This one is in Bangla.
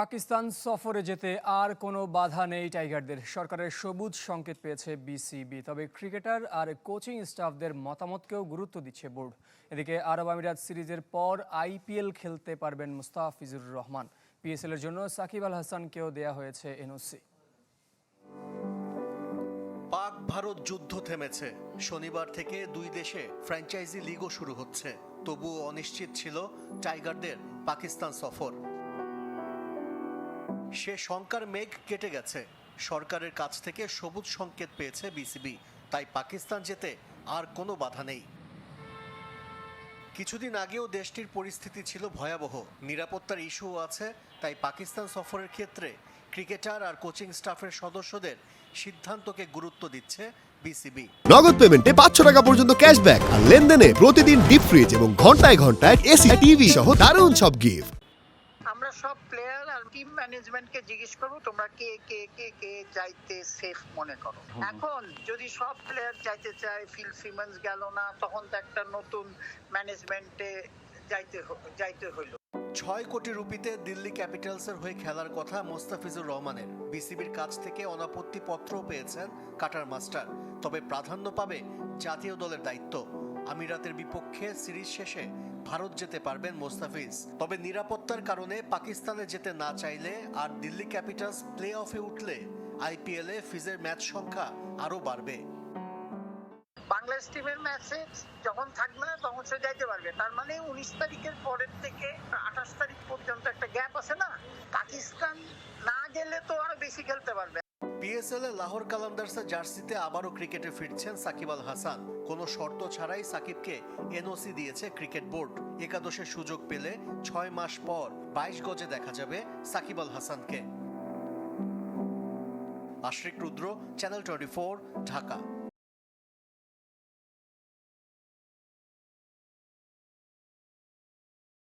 পাকিস্তান সফরে যেতে আর কোনো বাধা নেই টাইগারদের। সরকারের সবুজ সংকেত পেয়েছে বিসিবি। তবে ক্রিকেটার আর কোচিং স্টাফদের মতামতকেও গুরুত্ব দিচ্ছে বোর্ড। এদিকে আরব আমিরাত সিরিজের পর আইপিএল খেলতে পারবেন মুস্তাফিজুর রহমান। পিএসএল এর জন্য সাকিব আল হাসানকেও দেয়া হয়েছে এনওসি। পাক ভারত যুদ্ধ থেমেছে। শনিবার থেকে দুই দেশে ফ্র্যাঞ্চাইজি লিগও শুরু হচ্ছে। তবুও অনিশ্চিত ছিল টাইগারদের পাকিস্তান সফর। সে শঙ্কার মেঘ কেটে গেছে। সরকারের কাছ থেকে সবুজ সংকেত পেয়েছে বিসিবি। তাই পাকিস্তান যেতে আর কোনো বাধা নেই। কিছুদিন আগেও দেশটির পরিস্থিতি ছিল ভয়াবহ। নিরাপত্তার ইস্যুও আছে তাই পাকিস্তান সফরের ক্ষেত্রে ক্রিকেটার আর কোচিং স্টাফের সদস্যদের সিদ্ধান্তকে গুরুত্ব দিচ্ছে বিসিবি। নগদ পেমেন্টে পাঁচশো টাকা পর্যন্ত ক্যাশব্যাক আর লেনদেনে প্রতিদিন ডিপ ফ্রিজ এবং ঘন্টায় ঘন্টায় এসি টিভি সহ দারুণ সব গিফট। আমরা সব প্লেয়ার টিম ম্যানেজমেন্টকে জিজ্ঞেস করব তোমরা কে কে কে কে যাইতে সেফ মনে করো? এখন যদি সব প্লেয়ার যাইতে চায় ফিল সিমেন্স গেল না তখন তো একটা নতুন ম্যানেজমেন্টে যাইতে যাইতে হইল। ছয় কোটি রুপিতে দিল্লি ক্যাপিটালসের হয়ে খেলার কথা মোস্তাফিজুর রহমানের। বিসিবির কাছ থেকে অনাপত্তি পত্রও পেয়েছেন কাটার মাস্টার। তবে প্রাধান্য পাবে জাতীয় দলের দায়িত্ব। আমিরাতের বিপক্ষে সিরিজ শেষে ভারত যেতে পারবেন মোস্তাফিজ। তবে নিরাপত্তার কারণে পাকিস্তানে যেতে না চাইলে আর দিল্লি ক্যাপিটালস প্লে অফে উঠলে আইপিএলে ফিজের ম্যাচ সংখ্যা আরও বাড়বে। বাংলাদেশ টিমের ম্যাচে যখন থাকবে না, তখন সে যাইতে পারবে। তার মানে উনিশ তারিখের পরের থেকে আঠাশ তারিখ পর্যন্ত একটা গ্যাপ আছে না? পাকিস্তান না গেলে তো আরও বেশি খেলতে পারবে। পিএসএল এ লাহোর কালান্দার্সের জার্সিতে আবারও ক্রিকেটে ফিরছেন সাকিব আল হাসান। কোনো শর্ত ছাড়াই সাকিবকে এনওসি দিয়েছে ক্রিকেট বোর্ড। একাদশের সুযোগ পেলে ছয় মাস পর বাইশ গজে দেখা যাবে সাকিব আল হাসানকে। Ashrik Rudra, channel twenty Dhaka.